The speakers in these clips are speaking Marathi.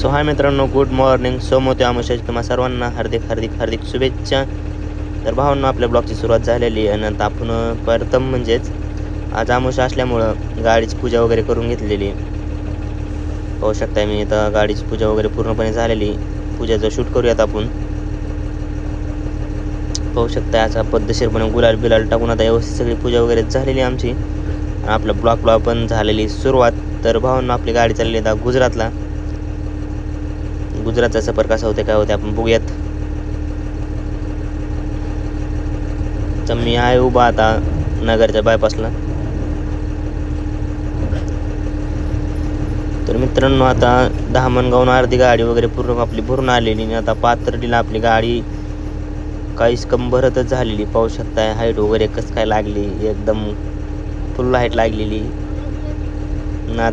सो हाय मित्रांनो गुड मॉर्निंग सोमोते आमुषाची तुम्हा सर्वांना हार्दिक हार्दिक हार्दिक शुभेच्छा. तर भावांनो आपल्या ब्लॉगची सुरुवात झालेली आहे आणि आता आपण प्रथम म्हणजेच आज आमुषा असल्यामुळं गाडीची पूजा वगैरे करून घेतलेली पाहू शकताय मी इथं गाडीची पूजा वगैरे पूर्णपणे झालेली पूजाचं शूट करूयात आपण. पाहू शकता असा पद्धतशीरपणे गुलाल बिलाल टाकून आता व्यवस्थित सगळी पूजा वगैरे झालेली आहे आमची. आणि आपलं ब्लॉक ब्लॉक पण झालेली सुरुवात. तर भावांनो आपली गाडी चाललेली आता गुजरातला. गुजरातचा सफर कसा होते काय होते आपण बघूयात. तर मी आहे उभा आता नगरच्या बायपासला तर मित्रांनो आता धामणगावून अर्धी गाडी वगैरे पूर्ण आपली भरून आलेली आणि आता पाथर्डीला आपली गाडी काहीच कम भरतच झालेली पाहू शकताय हाईट वगैरे कसं काय लागली एकदम फुल हाईट लागलेली. नात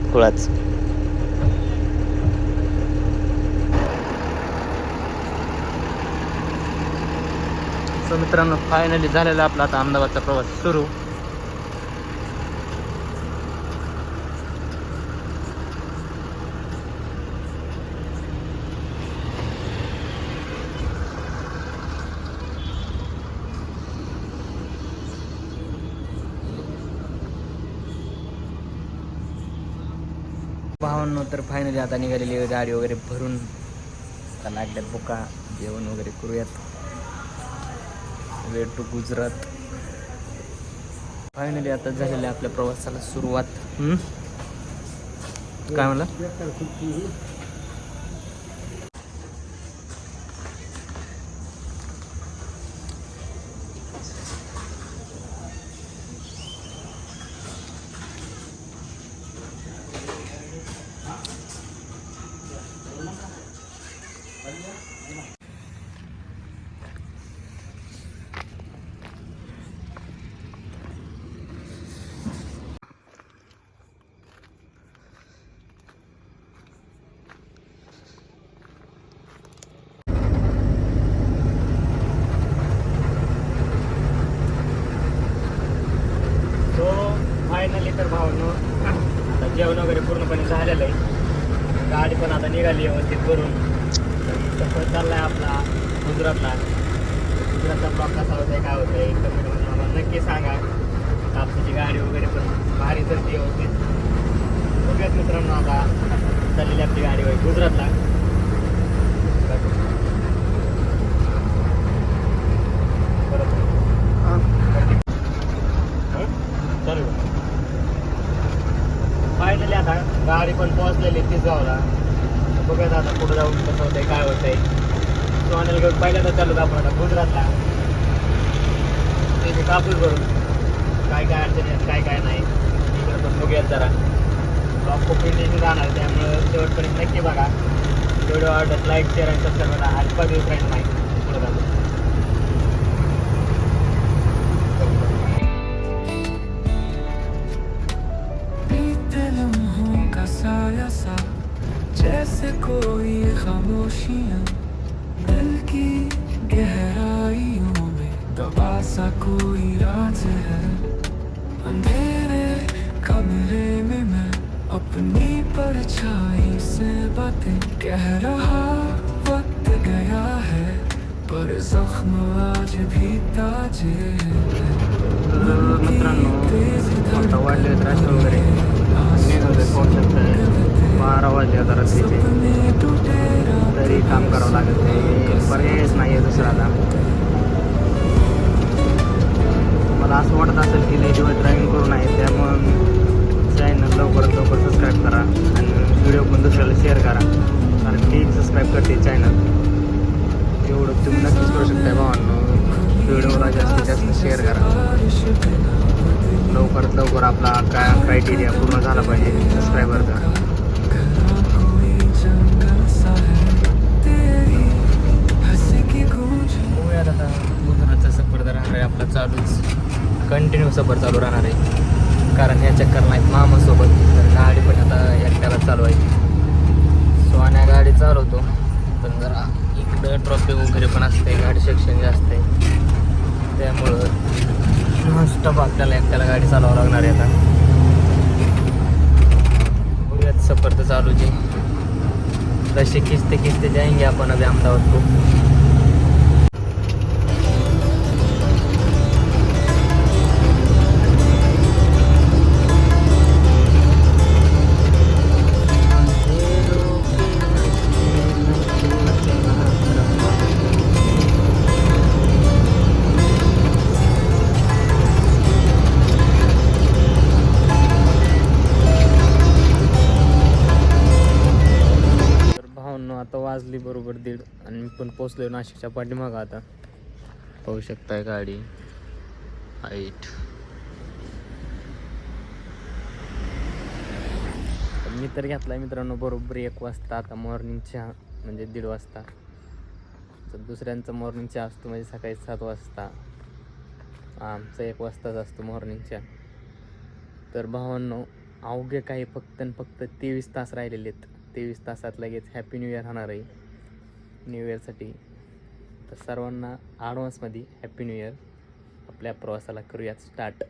सो मित्रांनो फायनली झालेला आपला आता अहमदाबादचा प्रवास सुरू. भावांनो तर फायनली आता निघालेली गाडी वगैरे भरून. आता लागल्यात बुका जेवण वगैरे करूयात. Way to Gujarat. फायनली आता झालेल्या आपल्या प्रवासाला सुरुवात. काय म्हणलं सो फायनली आता जेवण वगैरे पूर्णपणे झालेलं आहे. गाडी पण आता निघाली व्यवस्थित करून सफर चाललाय आपला गुजरातला. गुजरातचा ब्लॉक कसा होतंय काय होतंय कमेंटमध्ये आम्हाला नक्की सांगा. कापसाची गाडी वगैरे पण भारी चलते व्यवस्थित. बघूयात मित्रांनो आता चाललेली आपली गाडी होय गुजरातला चालेल फायनली आता गाडी पण पोहोचलेली तीच गावला आता पुढे जाऊन कसं होतंय काय होतंय. सोन्याला घेऊन पहिल्यांदा चालू आपण आता गुजरातला. ते कापूस भरून काय काय अडचणी आहेत काय काय नाही. इकडे पण बघूयात जरा. ब्लॉग खूप इंटरेस्टिंग राहणार त्यामुळं शेवटपर्यंत नक्की बघा. व्हिडिओ आवडत लाईक शेअर आणि सबस्क्राईब करा. अजिबात दिवस राहील नाही. पुढे जातो खामोशियां दिल की गहराइयों में दबा सा कोई राज है। अंधेरे कमरे में मैं अपनी परछाई से बातें कह रहा वक्त गया है पर जख्म आज भी ताजे हैं। तर मित्रांनो वाढले रस्ते वगैरे. निघाले पाहू शकताय बारा वाजले आता रात्रीचे तरी काम करावं लागत नाही पर्यायच नाही आहे दुसऱ्याला. मला असं वाटत असेल की लई दिवस ड्रायव्हिंग करून आहे त्यामुळं चॅनल लवकरात लवकर सबस्क्राईब करा आणि व्हिडिओ पण दुसऱ्याला शेअर करा. कारण ती सबस्क्राईब करते चॅनल एवढं तुम्ही नक्कीच करू शकता भावांनो. व्हिडिओला जास्तीत जास्त शेअर करा. लवकरात लवकर आपला काय क्रायटेरिया पूर्ण झाला पाहिजे सबस्क्रायबरचा आता गुजरातचा सफर तर राहणार आहे आपला चालूच. कंटिन्यू सफर चालू राहणार आहे. कारण या चक्कर नाहीत मामासोबत तर गाडी पण आता एकट्याला चालू आहे सोन्या गाडी चालवतो. पण जरा इकडं ट्रॉफिक वगैरे पण असते गाडी सेक्शन जास्त आहे. त्यामुळं नॉनस्टॉप आपल्याला एकट्याला गाडी चालवावं लागणार आहे आता. बघूयात सफर तर चालूच आहे. तसे खींचते खींचते जाएंगे आपण अभि अहमदाबाद खूप वाजली बरोबर दीड आणि मी पण पोचलो नाशिकच्या पाठीमागं आता. पाहू शकताय गाडी. हाईट. तर मी तर घेतलाय मित्रांनो बरोबर एक वाजता आता मॉर्निंग चहा म्हणजे दीड वाजता. तर दुसऱ्यांचा मॉर्निंग चहा असतो म्हणजे सकाळी सात वाजता. आमचा एक वाजताच असतो मॉर्निंग चहा. तर भावांनो अवघे काही फक्त आणि फक्त तेवीस तास राहिलेले आहेत. तेवीस तासात लगेच हॅपी न्यू इयर होणार आहे. न्यू इयरसाठी तर सर्वांना ॲडव्हान्समध्ये हॅपी न्यू इयर आपल्या प्रवासाला करूयात स्टार्ट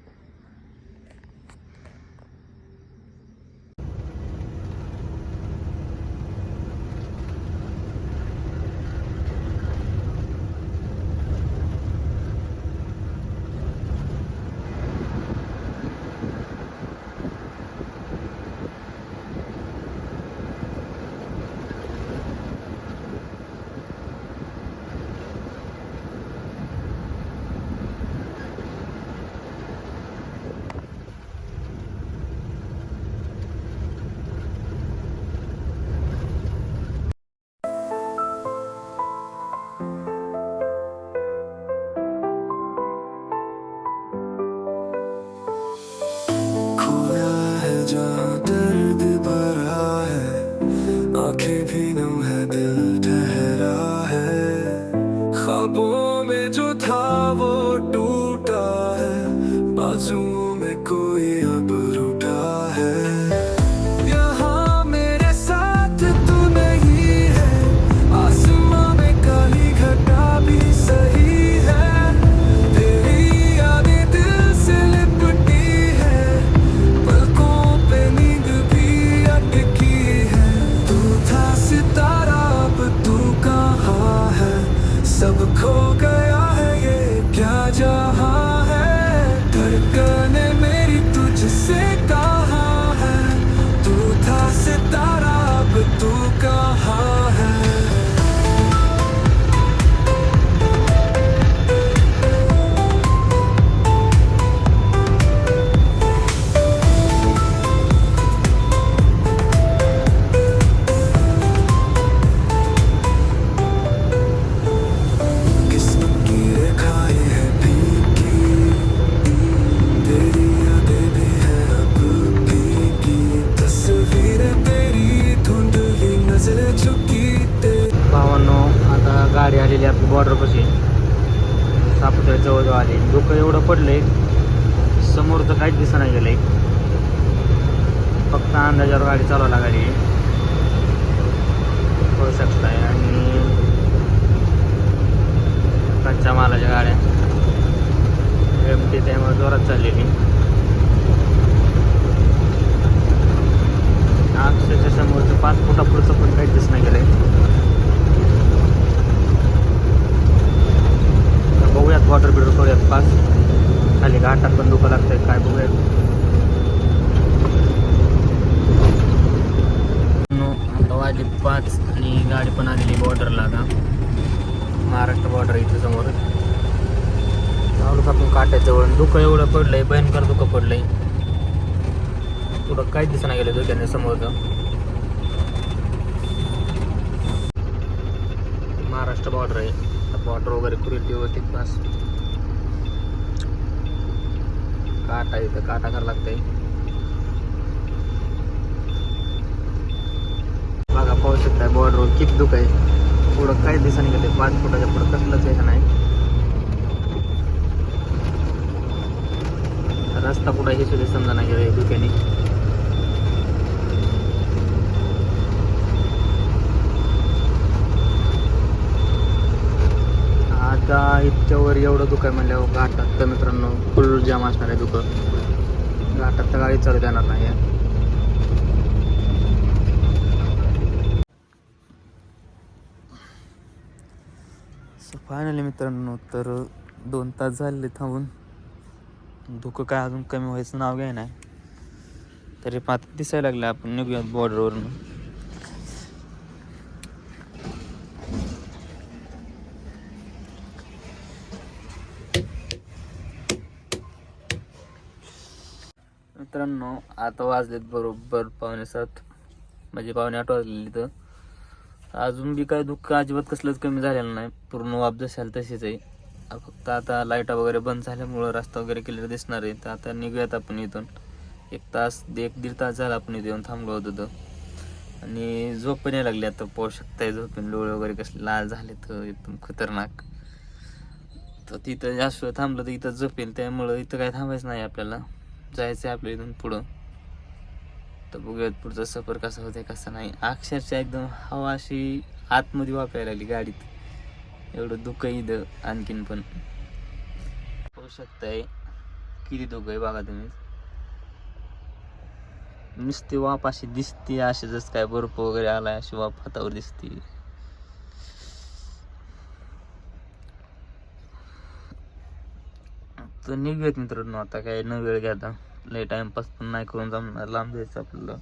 आपण दुःख एवढं पडलंय भयंकर दुःख पडलंय. पुढं काहीच दिसना गेलं धुक्याने समोरचं. महाराष्ट्र बॉर्डर आहे. बॉर्डर वगैरे कुरिटी व्यवस्थित पास काटा इथं काटा करायला लागतंय. बघा पाहू शकताय बॉर्डरवर किती दुःख आहे. पुढं काही दिसणं गेलं पाच फुटाच्या पुढं कसलंच आहे नाही? रस्ता कुठं हे सुद्धा समजा नाही गेलं धुक्याने आता इतक्यावर एवढं दुकान म्हणल्यावर घाटात तर मित्रांनो फुल जाम असणार आहे दुकान. घाटात तर गाडी चालू देणार नाही आहे. फायनली मित्रांनो तर दोन तास झाले थांबून. धुकं काय अजून कमी व्हायचं नाव घ्याय नाही. तरी पात दिसायला लागलं आपण निघूयात बॉर्डरवरून मित्रांनो आता वाजलेत बरोबर पावणे सात. म्हणजे पावणे आठ वाजलेली तर अजून बी काय दुःख अजिबात कसलंच कमी झालेलं नाही. पूर्ण वाप जशाल तशीच आहे. फक्त आता लाईटा वगैरे बंद झाल्यामुळं रस्ता वगैरे क्लिअर दिसणार आहे. तर आता निघूयात आपण इथून. एक तास एक दीड तास झाला आपण इथे येऊन थांबलो होतो तर. आणि झोप पण यायला लागली आता. पाहू शकताय झोपेन डोळे वगैरे कसले लाल झाले तर एकदम खतरनाक. तर तिथं जास्त वेळ थांबलं तर इथं झोपेल त्यामुळं इथं काय थांबायचं नाही आपल्याला. जायचं आहे आपल्या इथून पुढं. तर बघूयात पुढचा सफर कसा होतोय कसा नाही. अक्षरशः एकदम हवा अशी आतमध्ये वापरायला लागली गाडीत. एवढं दुःख इथं आणखीन पण होऊ शकताय. किती दुःख आहे बघा तुम्ही. नुसती वाप अशी दिसते असे जसं काय बर्फ वगैरे आलाय अशी वाप हातावर दिसते. तर निघूयात मित्रांनो आता काय न वेळ घ्या आता. लय टाइमपास पण नाही करून जमणार लांब जायचं आपल्याला.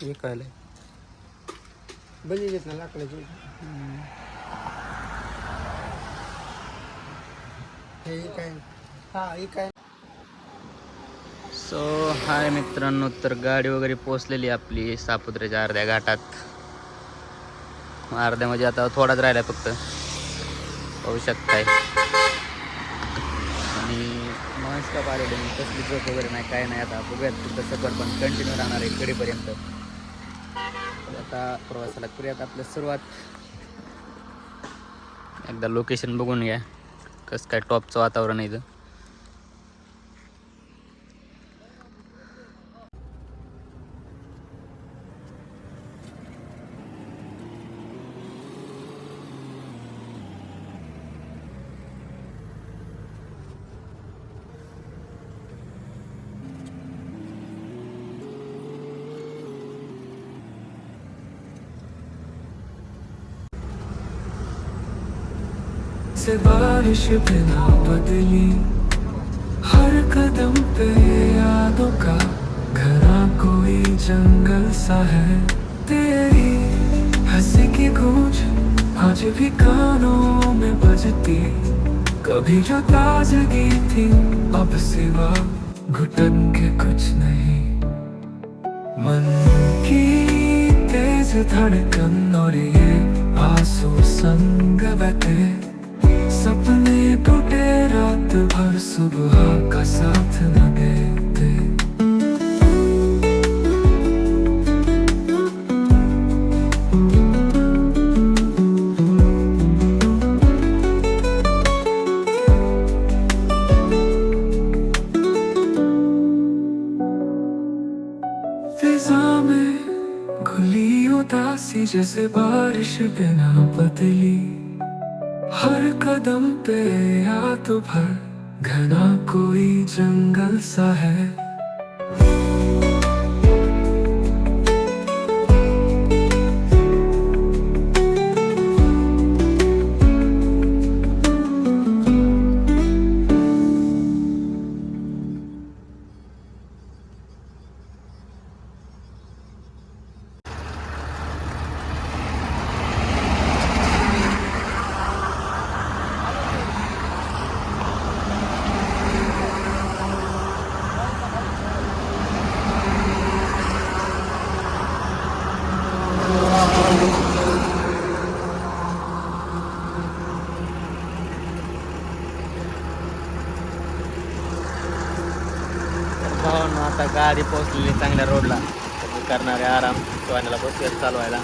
हे बनलेत ना लाकडाची. हे काय? हा हे काय? सो हाय मित्रांनो तर गाडी वगैरे पोचलेली आपली सापुत्र्याच्या अर्ध्या घाटात. अर्ध्या म्हणजे आता थोडाच राहिला फक्त. पाहू शकताय. आणि नॉनस्टॉप आलेले मी कसली झोप वगैरे नाही काय नाही आता बघूयात तुमचं सफर पण कंटिन्यू राहणार आहे कडेपर्यंत आता प्रवासाला करूयात आपलं सुरुवात. एकदा लोकेशन बघून घ्या कसं काय टॉपचं वातावरण आहे इथं. से बारिश बिना बदली। हर कदम पे यादों का घरा कोई जंगल सा है। तेरी हँसी की गूंज आज भी कानों में बजती। कभी जो ताजगी थी, अब सिवा घुटन के कुछ नहीं। मन की तेज धड़कन और ये आँसू संग टूटे रात भर सुबह का साथ न देते में घुली उदासी जैसे बारिश बिना बदली हर कदम पे तो भर घना कोई जंगल सा है। भावांनो आता गाडी पोहोचलेली चांगल्या रोडला तर मी करणारे आराम सोन्याला बसूया चालवायला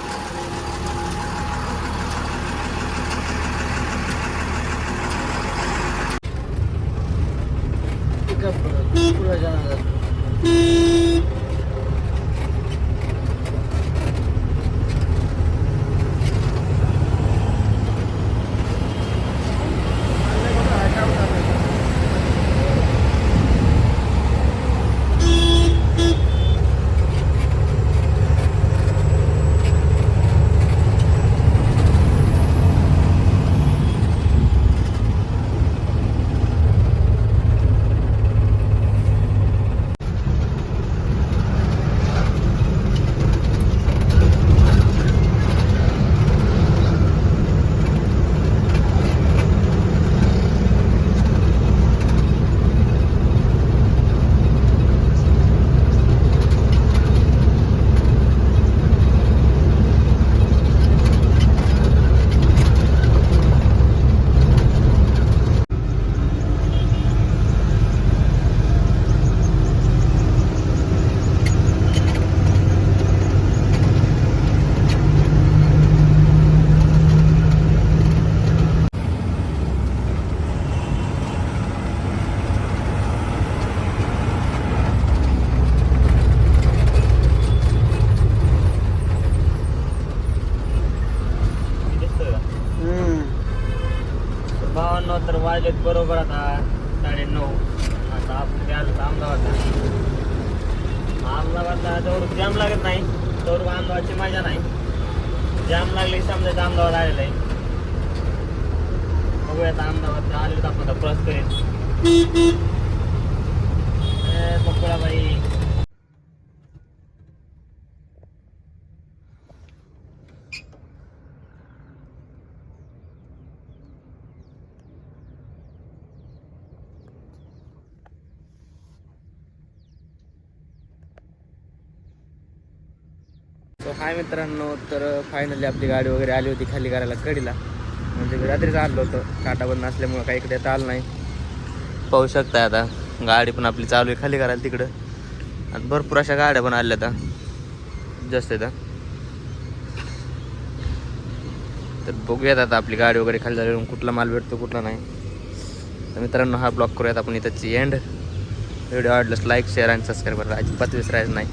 तर तर वाजलेत बरोबर आता साडे नऊ आता आपण ते अहमदाबादला. अहमदाबादला जवळ जॅम लागत नाही. तर अहमदाबादची मजा नाही. जॅम लागली समजा अहमदाबाद आलेलं आहे. बघूया आता अहमदाबाद आले तर आपण क्रॉस करेन बाई सो हाय मित्रांनो तर फायनली आपली गाडी वगैरे आली होती खाली करायला कडीला. म्हणजे रात्रीच आलो होतं. काटा बंद नसल्यामुळं काही इकडे येता आलं नाही. पाहू शकता आता गाडी पण आपली चालू आहे खाली करायला तिकडं. आणि भरपूर अशा गाड्या पण आल्या आता जास्त येतात तर बघूयात आता आपली गाडी वगैरे खाली झाल्यावर कुठला माल भेटतो कुठला नाही. तर मित्रांनो हा ब्लॉग करूयात आपण इथंची एंड व्हिडिओ आवडल्यास लाईक शेअर आणि सबस्क्राईब करा. अजिबात विसरायचं नाही.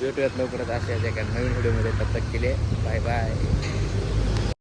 भेटूयात लवकरच अशा एका नवीन व्हिडिओमध्ये. तब तक केले बाय बाय